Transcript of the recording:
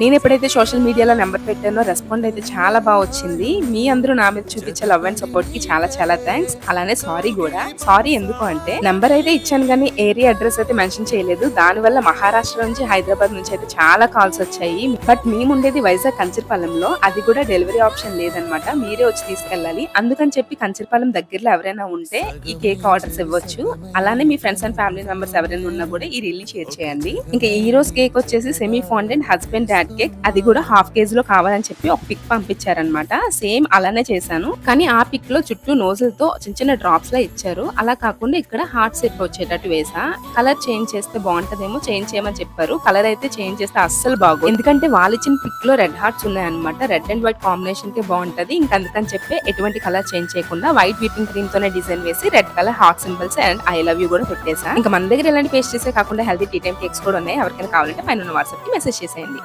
నేను ఎప్పుడైతే సోషల్ మీడియాలో నెంబర్ పెట్టానో రెస్పాండ్ అయితే చాలా బాగా వచ్చింది. మీ అందరూ నా మీద చూపించే లవ్ అండ్ సపోర్ట్కి చాలా చాలా థ్యాంక్స్ అలానే సారీ కూడా. సారీ ఎందుకు అంటే నెంబర్ అయితే ఇచ్చాను కానీ ఏరియా అడ్రస్ అయితే మెన్షన్ చేయలేదు. దాని వల్ల మహారాష్ట్ర నుంచి హైదరాబాద్ నుంచి అయితే చాలా కాల్స్ వచ్చాయి. బట్ మేము ఉండేది వైజాగ్ కంచిర్పాలెంలో. అది కూడా డెలివరీ ఆప్షన్ లేదనమాట. మీరే వచ్చి తీసుకెళ్ళాలి. అందుకని చెప్పి కంచిర్పాలెం దగ్గరలో ఎవరైనా ఉంటే ఈ కేక్ ఆర్డర్స్ ఇవ్వచ్చు. అలానే మీ ఫ్రెండ్స్ అండ్ ఫ్యామిలీ మెంబర్స్ ఎవరైనా ఉన్నా కూడా ఈ రీల్ షేర్ చేయండి. ఇంకా ఈ రోజు కేక్ వచ్చేసి semi fondant husband dad cake అది కూడా హాఫ్ కేజీ లో కావాలని చెప్పి ఒక పిక్ పంపించారనమాట సేమ్ అలానే చేశాను. కానీ ఆ పిక్లో చుట్టూ నోజుల్తో చిన్న చిన్న డ్రాప్స్ లా ఇచ్చారు. అలా కాకుండా ఇక్కడ హార్ట్ షేప్ వచ్చేటట్టు వేసా కలర్ చేంజ్ చేస్తే బాగుంటదేమో చేంజ్ చేయమని చెప్పారు. కలర్ అయితే చేంజ్ చేస్తే అస్సలు బాగు ఎందుకంటే వాళ్ళు ఇచ్చిన పిక్లో రెడ్ హార్ట్స్ ఉన్నాయన్నమాట. రెడ్ అండ్ వైట్ కాంబినేషన్కి బాగుంటది. ఇంకా అందుకని చెప్పి ఎటువంటి కలర్ చేంజ్ చేయకుండా వైట్ విపింగ్ క్రీమ్ తోనే డిజైన్ వేసి red colour heart symbols and I love you కూడా పెట్టేసా ఇంకా మన దగ్గర ఇలాంటి పేస్ట్రీసే కాకుండా హెల్తీ టీ టైమ్ కేక్స్ కూడా ఉన్నాయి. ఎవరికైనా కావాలంటే పైన వాట్సాప్కి మెసేజ్ చేసేయండి.